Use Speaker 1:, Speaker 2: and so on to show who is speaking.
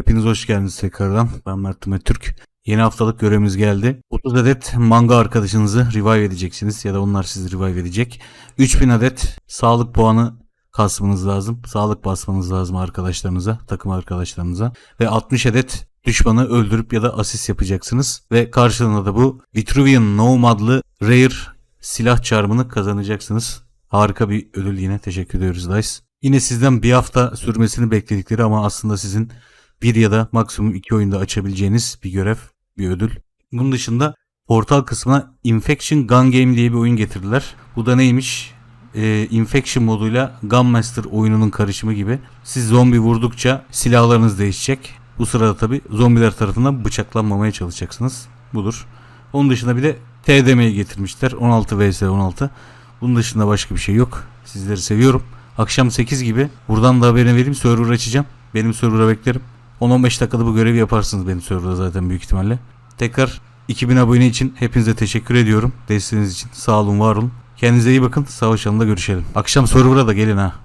Speaker 1: Hepiniz hoş geldiniz tekrardan. Ben Mert Türk. Yeni haftalık görevimiz geldi. 30 adet manga arkadaşınızı revive edeceksiniz ya da onlar sizi revive edecek. 3000 adet sağlık puanı kasmanız lazım. Sağlık basmanız lazım arkadaşlarınıza, takım arkadaşlarınıza. Ve 60 adet düşmanı öldürüp ya da asist yapacaksınız. Ve karşılığında da bu Vitruvian Gnome adlı rare silah çarmını kazanacaksınız. Harika bir ödül yine. Teşekkür ediyoruz Dice. Yine sizden bir hafta sürmesini bekledikleri ama aslında sizin bir ya da maksimum iki oyunda açabileceğiniz bir görev, bir ödül. Bunun dışında portal kısmına Infection Gun Game diye bir oyun getirdiler. Bu da neymiş? Ee, Infection moduyla Gunmaster oyununun karışımı gibi. Siz zombi vurdukça silahlarınız değişecek. Bu sırada tabi zombiler tarafından bıçaklanmamaya çalışacaksınız. Budur. Onun dışında bir de TDM'yi getirmişler. 16 vs 16. Bunun dışında başka bir şey yok. Sizleri seviyorum. Akşam 8 gibi buradan da haberini vereyim. Server açacağım. Benim server'a beklerim. 10-15 dakikada bu görevi yaparsınız benim serverda zaten büyük ihtimalle. Tekrar 2000 abone için hepinize teşekkür ediyorum. Desteğiniz için sağ olun var olun. Kendinize iyi bakın. Savaş alanında görüşelim. Akşam server'a da gelin ha.